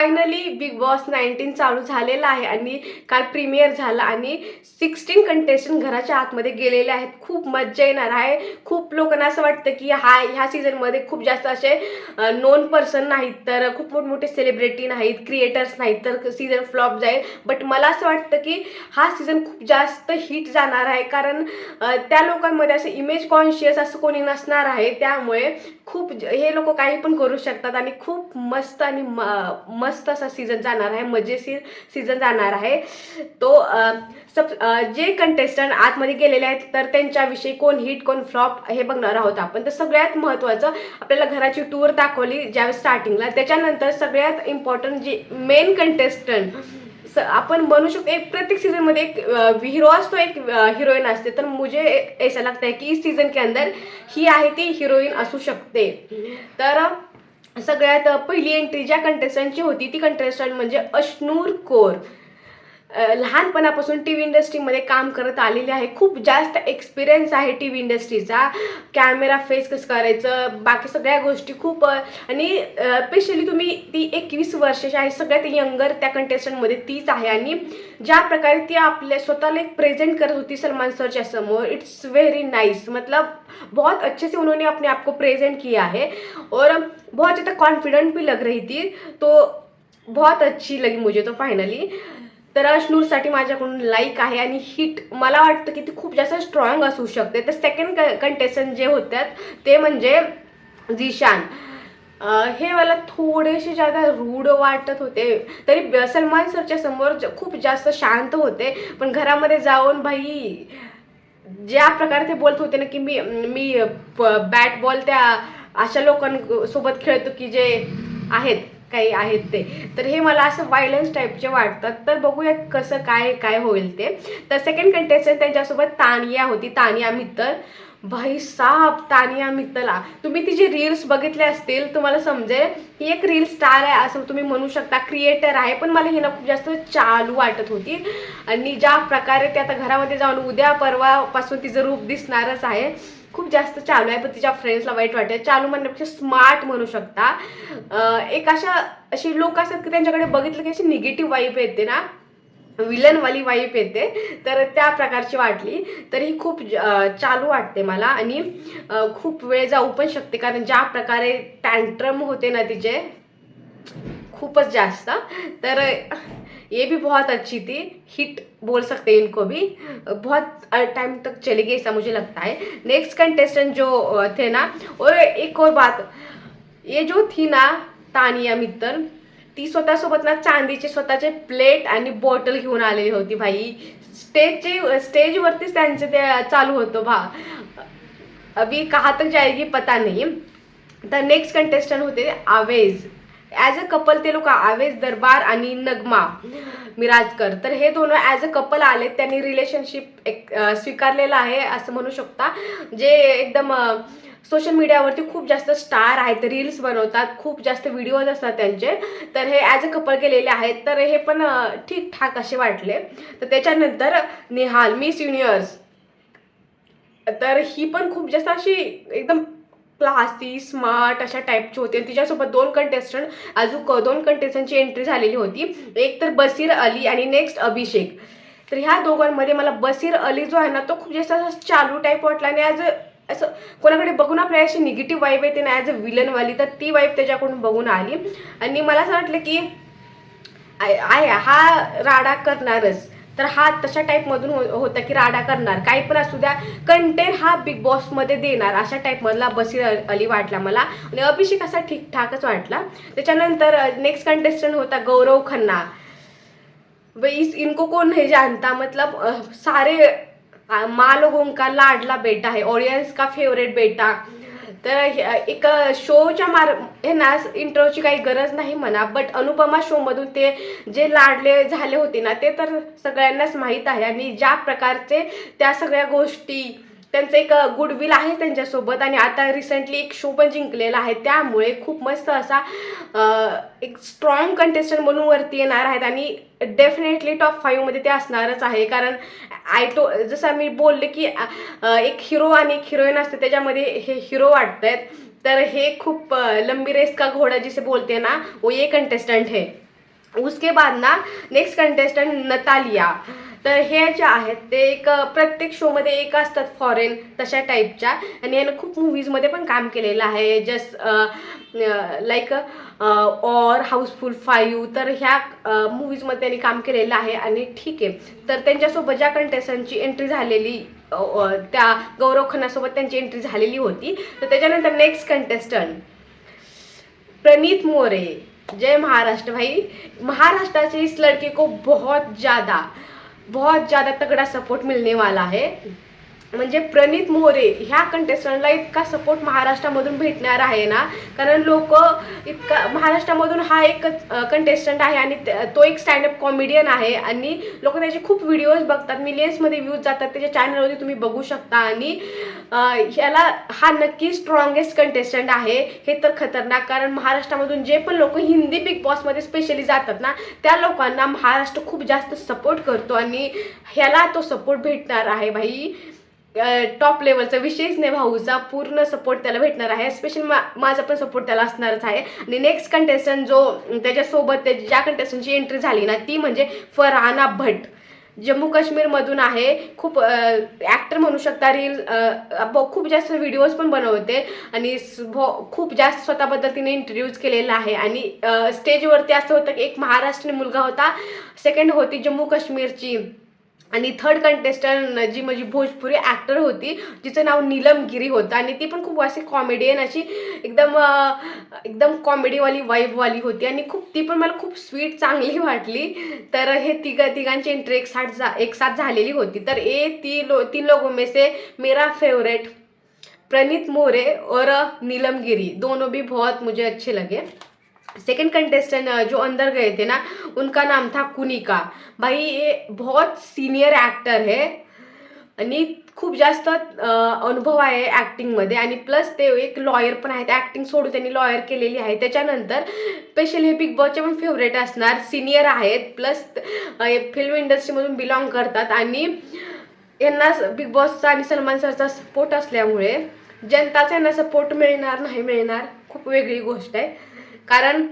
Finally big boss nineteen चालू झालेला आहे आणि काल प्रीमियर झाला आणि सिक्स्टीन कंटेस्टंट घराच्या आतमध्ये गेलेले आहेत. खूप मज्जा येणार आहे. खूप लोकांना असं वाटतं की हा ह्या सीझनमध्ये खूप जास्त असे नोन पर्सन नाहीत. तर खूप मोठमोठे सेलिब्रिटी नाहीत क्रिएटर्स नाहीत. तर सीझन फ्लॉप जाईल. बट मला असं वाटतं की हा सीझन खूप जास्त हिट जाणार आहे. कारण त्या लोकांमध्ये असं इमेज कॉन्शियस असं कोणी नसणार आहे. त्यामुळे खूप ज- हे लोक काही पण करू शकतात. आणि खूप मस्त आणि म- मस्त असा सीझन जाणार आहे. मजेशीर सीझन जाणार आहे. तो सब जे कंटेस्टंट आतमध्ये गेलेले आहेत तर त्यांच्याविषयी कोण हिट कोण फ्लॉप हे बघणार आहोत आपण. तर सगळ्यात महत्त्वाचं आपल्याला घराची टूर दाखवली ज्यावेळेस स्टार्टिंगला त्याच्यानंतर सगळ्यात इम्पॉर्टंट जे मेन कंटेस्टंट आपण बनू शकतो. एक प्रत्येक सीजनमध्ये एक हिरो असतो एक हिरोईन असते. तर मुझे ऐसा लगता है की इस सीजन के अंदर ही आहे ती हिरोईन असू शकते. तर सगळ्यात पहिली एंट्री ज्या कंटेस्टंटची होती ती कंटेस्टंट म्हणजे अश्नूर कोर. लहानपणापासून टी व्ही इंडस्ट्रीमध्ये काम करत आलेली आहे. खूप जास्त एक्सपिरियन्स आहे टी व्ही इंडस्ट्रीचा. कॅमेरा फेस कसं करायचं बाकी सगळ्या गोष्टी खूप आणि स्पेशली तुम्ही ती एकवीस वर्षाची आहे सगळ्यात यंगर त्या कंटेस्टंटमध्ये तीच आहे. आणि ज्या प्रकारे ती आपल्या स्वतःला एक प्रेझेंट करत होती सलमान सरच्या समोर इट्स व्हेरी नाईस मतलब बहुत अच्छे से उन्होंने अपने आप को प्रेजेंट किया है. और बहुत ज़्यादा कॉन्फिडेंट भी लग रही थी. तो बहुत अच्छी लगी मुझे तो फायनली तर अश्नूरसाठी माझ्याकडून लाईक आहे आणि हिट मला वाटतं की ती खूप जास्त स्ट्रॉंग असू शकते. तर सेकंड कंटेस्टंट जे होत्यात ते म्हणजे झिशान हे मला थोडेसे जादा रूढ वाटत होते. तरी सलमान सरच्या समोर खूप जास्त शांत होते. पण घरामध्ये जाऊन भाई ज्या प्रकारे ते बोलत होते ना की मी मी बॅट बॉल त्या अशा लोकांसोबत खेळतो की जे आहेत काही आहेत ते. तर हे मला असं वायलन्स टाईपचे वाटतात. तर बघूया कसं काय काय होईल ते. तर सेकंड कंटेस्टंट त्यांच्यासोबत तानिया होती. तानिया मित्तल. भाई साप तानिया मित्तला. तुम्ही तिचे रील्स बघितले असतील तुम्हाला समजेल ही एक रील स्टार आहे असं तुम्ही म्हणू शकता. क्रिएटर आहे पण मला हिनं खूप जास्त चालू वाटत होती. आणि ज्या प्रकारे ते आता घरामध्ये जाऊन उद्या परवापासून तिचं रूप दिसणारच आहे. खूप जास्त चालू आहे पण तिच्या फ्रेंड्सला वाईट वाटतं. चालू म्हणण्यापेक्षा स्मार्ट म्हणू शकता. एक अशा अशी लोक असतात की त्यांच्याकडे बघितलं की अशी निगेटिव्ह वाईफ येते ना. विलनवाली वाईफ येते. तर त्या प्रकारची वाटली. तर ही खूप चालू वाटते मला. आणि खूप वेळ जाऊ पण शकते. कारण ज्या प्रकारे टँट्रम होते ना तिचे खूपच जास्त. तर ये भी बहुत अच्छी थी। हिट बोल सकते हैं इनको भी। बहुत टाइम तक चली गई ऐसा मुझे लगता है। नेक्स्ट कंटेस्टेंट जो थे ना और एक और बात। ये जो थी ना तानिया मित्तल ती स्वतःसोबत ना चांदीचे स्वतःचे प्लेट आणि बॉटल घेऊन आलेली होती भाई. स्टेजचे स्टेजवरतीच त्यांचे ते चालू होतं भा. अभी कहाँ तक जाएगी पता नहीं. तर नेक्स्ट कंटेस्टंट होते आवेज. ॲज अ कपल ते लोक आवेज दरबार आणि नगमा मिराजकर. तर हे दोन ॲज अ कपल आले त्यांनी रिलेशनशिप एक स्वीकारलेलं आहे असं म्हणू शकता. जे एकदम सोशल मीडियावरती खूप जास्त स्टार आहेत रील्स बनवतात खूप जास्त व्हिडिओज असतात त्यांचे. तर हे ॲज अ कपल केलेले आहेत. तर हे पण ठीकठाक असे वाटले. तर त्याच्यानंतर निहाल मिस युनिवर्स तर ही पण खूप जास्त अशी एकदम क्लासी स्मार्ट अशा टाईपची होती. आणि तिच्यासोबत दोन कंटेस्टंट अजून क- दोन कंटेस्टंटची एंट्री झालेली होती. एक तर बसीर अली आणि नेक्स्ट अभिषेक. तर ह्या दोघांमध्ये मला बसीर अली जो आहे ना तो खूप जास्त असा चालू टाईप वाटला. आणि ॲज अ असं कोणाकडे बघून आपल्याला अशी निगेटिव्ह वाईब येते ना ॲज अ विलनवाली तर ती वाईब त्याच्याकडून बघून आली. आणि मला असं वाटलं की आय आय हा राडा करणारच. तर हा तशा टाईपमधून हो होता की राडा करणार. काही पण असू द्या कंटेंट हा बिग बॉसमध्ये देणार अशा टाईपमधला बसीर अली वाटला मला. आणि अभिषेक असा ठीकठाकच वाटला. त्याच्यानंतर नेक्स्ट कंटेस्टंट होता गौरव खन्ना. इस इनको कौन नाही जानता मतलब सारे मालोगों माँ लोगों का लाडला बेटा है ऑडियन्स का फेवरेट बेटा. तर एक शोच्या मार हे ना इंट्रोची काही गरज नाही म्हणा बट अनुपमा शोमधून ते जे लाडले झाले होते ना ते तर सगळ्यांनाच माहीत आहे. आणि ज्या प्रकारचे त्या सगळ्या गोष्टी त्यांचं एक गुडविल आहे त्यांच्यासोबत आणि आता रिसेंटली एक शो पण जिंकलेला आहे. त्यामुळे खूप मस्त असा एक स्ट्रॉंग कंटेस्टंट म्हणून वरती येणार आहेत आणि डेफिनेटली टॉप फाईव्हमध्ये ते असणारच आहे. कारण आय टो जसं मी बोलले की एक हिरो आणि एक हिरोईन असते त्याच्यामध्ये हे हिरो वाटत आहेत तर हे खूप लंबी रेस का घोडा जिसे बोलते ना वो ये कंटेस्टंट है. उसके बाद ना नेक्स्ट कंटेस्टंट नतालिया. तर हे ज्या आहेत ते एक प्रत्येक शोमध्ये एक असतात फॉरेन तशा टाईपच्या आणि यानं खूप मूवीजमध्ये पण काम केलेलं आहे. Just like or Housefull five तर ह्या मूवीजमध्ये त्यांनी काम केलेलं आहे आणि ठीक आहे. तर त्यांच्यासोबत ज्या कंटेस्टंटची एंट्री झालेली त्या गौरव खन्नासोबत त्यांची एंट्री झालेली होती. तर त्याच्यानंतर नेक्स्ट कंटेस्टंट प्रणीत मोरे. जय महाराष्ट्र भाई. महाराष्ट्र से इस लड़के को बहुत ज़्यादा बहुत ज़्यादा तगड़ा सपोर्ट मिलने वाला है। म्हणजे प्रणित मोरे ह्या कंटेस्टंटला इतका सपोर्ट महाराष्ट्रामधून भेटणार आहे ना? कारण लोक इतका महाराष्ट्रामधून हा एक कंटेस्टंट आहे आणि तो एक स्टँडअप कॉमेडियन आहे आणि लोक त्याचे खूप व्हिडिओज बघतात. मिलियन्समध्ये व्ह्यूज जातात त्याच्या चॅनलवरती तुम्ही बघू शकता. आणि ह्याला हा नक्की स्ट्रॉंगेस्ट कंटेस्टंट आहे. हे तर खतरनाक कारण महाराष्ट्रामधून जे पण लोक हिंदी बिग बॉसमध्ये स्पेशली जातात ना त्या लोकांना महाराष्ट्र खूप जास्त सपोर्ट करतो आणि ह्याला तो सपोर्ट भेटणार आहे भाई. टॉप लेवलचा विषयच नाही भाऊचा पूर्ण सपोर्ट त्याला भेटणार आहे. स्पेशल मा माझा पण सपोर्ट त्याला असणारच आहे. आणि नेक्स्ट कंटेस्टंट जो त्याच्यासोबत त्या ज्या कंटेस्टंटची एंट्री झाली ना ती म्हणजे फरहाना भट जम्मू काश्मीरमधून आहे. खूप ॲक्टर म्हणू शकता रील खूप जास्त व्हिडिओज पण बनवते. आणि भो- खूप जास्त स्वतःबद्दल तिने इंटरव्ह्यूज केलेला आहे. आणि स्टेजवरती असं होतं की एक महाराष्ट्रीयन मुलगा होता. सेकंड होती जम्मू काश्मीरची. आणि थर्ड कंटेस्टंट जी माझी भोजपुरी ॲक्टर होती जिचं नाव नीलम गिरी होतं. आणि ती पण खूप अशी कॉमेडियन अशी एकदम एकदम कॉमेडीवाली वाईबवाली होती. आणि खूप ती पण मला खूप स्वीट चांगली वाटली. तर हे तिघ तिघांची एंट्री एक साथ जा एक साथ झालेली होती. तर ए ती लो तीन लोगों में से मेरा फेवरेट प्रणीत मोरे और नीलम गिरी. दोनों भी बहुत मुझे अच्छे लगे. सेकंड कंटेस्टेंट uh, जो अंदर गए थे ना उनका नाम था कुनिका। भाई ये बहुत सीनियर ॲक्टर है। आणि खूप जास्त uh, अनुभव आहे ॲक्टिंगमध्ये आणि प्लस ते एक लॉयर पण आहेत. ॲक्टिंग सोडून त्यांनी लॉयर केलेली आहे. त्याच्यानंतर स्पेशली हे बिग बॉसचे पण फेवरेट असणार. सिनियर आहेत. प्लस फिल्म इंडस्ट्रीमधून बिलॉंग करतात. आणि यांना बिग बॉसचा आणि सलमान सरचा सपोर्ट असल्यामुळे जनताचा यांना सपोर्ट मिळणार नाही मिळणार खूप वेगळी गोष्ट आहे. कारण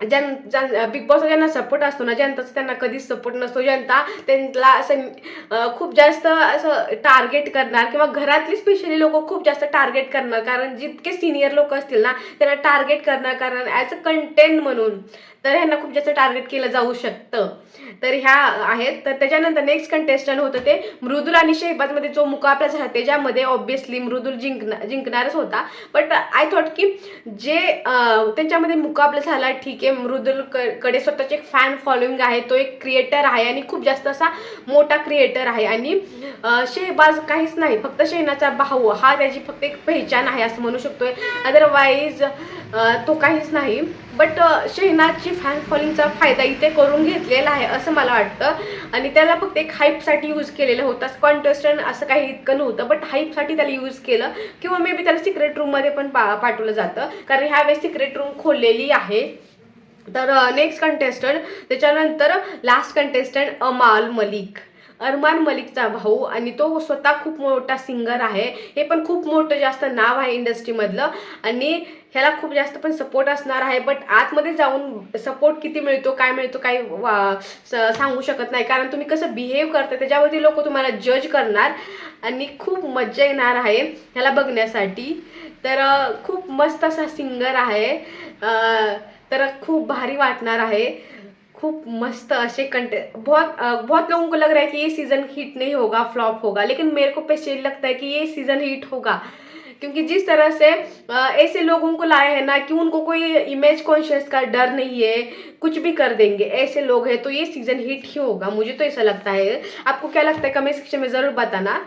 ज्यां बिग बॉस ज्यांना सपोर्ट असतो ना जनताचा त्यांना कधीच सपोर्ट नसतो जनता त्यांना असं खूप जास्त असं टार्गेट करणार किंवा घरातली स्पेशली लोक खूप जास्त टार्गेट करणार. कारण जितके सिनियर लोक असतील ना त्यांना टार्गेट करणार कारण ॲज अ कंटेंट म्हणून तर ह्यांना खूप जास्त टार्गेट केलं जाऊ शकतं. तर ह्या आहेत. तर त्याच्यानंतर नेक्स्ट कंटेस्टंट होतं ते मृदुल आणि शेहबाजमध्ये जो मुकाबला झाला त्याच्यामध्ये ऑब्विसली मृदुल जिंकणार जिंकणारच होता. बट आय थॉट की जे त्यांच्यामध्ये मुकाबला झाला ठीक के मृदुलकडे स्वतःचे एक फॅन फॉलोईंग आहे तो एक क्रिएटर आहे आणि खूप जास्त असा मोठा क्रिएटर आहे. आणि शेहबाज काहीच नाही फक्त शेनाचा भाऊ. हा त्याची फक्त एक पहिचान आहे असं म्हणू शकतोय. अदरवाईज तो काहीच नाही. बट शेहनाजची फॅन फॉलोईंगचा फायदा इथे करून घेतलेला आहे असं मला वाटतं. आणि त्याला फक्त एक हाईपसाठी यूज केलेलं होतं. कॉन्टेस्टंट असं काही इतकं नव्हतं. बट हाईपसाठी त्याला यूज केलं. किंवा मे बी त्याला सिक्रेट रूममध्ये पण पा पाठवलं जातं. कारण ह्यावेळेस सिक्रेट रूम खोललेली आहे. तर नेक्स्ट कंटेस्टंट त्याच्यानंतर लास्ट कंटेस्टंट अमाल मलिक. अरमान मलिकचा भाऊ आणि तो स्वतः खूप मोठा सिंगर आहे. हे पण खूप मोठं जास्त नाव आहे इंडस्ट्रीमधलं आणि ह्याला खूप जास्त पण सपोर्ट असणार आहे. बट आतमध्ये जाऊन सपोर्ट किती मिळतो काय मिळतो काही वा- स- सांगू शकत नाही. कारण तुम्ही कसं बिहेव करता त्याच्यावरती लोक तुम्हाला जज करणार आणि खूप मज्जा येणार आहे ह्याला बघण्यासाठी. तर खूप मस्त असा सिंगर आहे. तर खूप भारी वाटणार आहे. खूप मस्त ऐसे कंटे बहुत बहुत लोगों को लग रहा है कि ये सीज़न हिट नहीं होगा फ्लॉप होगा. लेकिन मेरे को पैसे लगता है कि ये सीज़न हिट होगा. क्योंकि जिस तरह से ऐसे लोगों को लाए हैं ना कि उनको कोई इमेज कॉन्शियस का डर नहीं है, कुछ भी कर देंगे, ऐसे लोग हैं तो ये सीज़न हिट ही होगा. मुझे तो ऐसा लगता है. आपको क्या लगता है? कमेंट सेक्शन में ज़रूर बताना.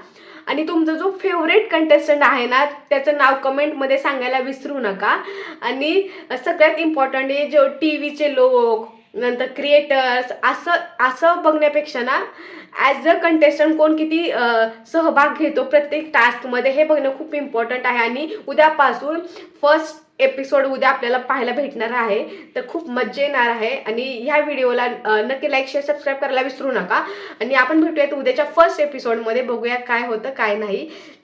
आणि तुमचा जो फेवरेट कंटेस्टंट आहे ना त्याचं नाव कमेंटमध्ये सांगायला विसरू नका. आणि सगळ्यात इम्पॉर्टंट आहे जो टी व्हीचे लोक नंतर क्रिएटर्स असं असं बघण्यापेक्षा ना ॲज अ कंटेस्टंट कोण किती सहभाग घेतो प्रत्येक टास्कमध्ये हे बघणं खूप इम्पॉर्टंट आहे. आणि उद्यापासून फर्स्ट एपिसोड उद्या आपल्याला पाहायला भेटणार आहे. तर खूप मज्जा येणार आहे. आणि ह्या व्हिडिओला नक्की लाईक शेअर सबस्क्राईब करायला विसरू नका. आणि आपण भेटूयात उद्याच्या फर्स्ट एपिसोडमध्ये बघूया काय होतं काय नाही.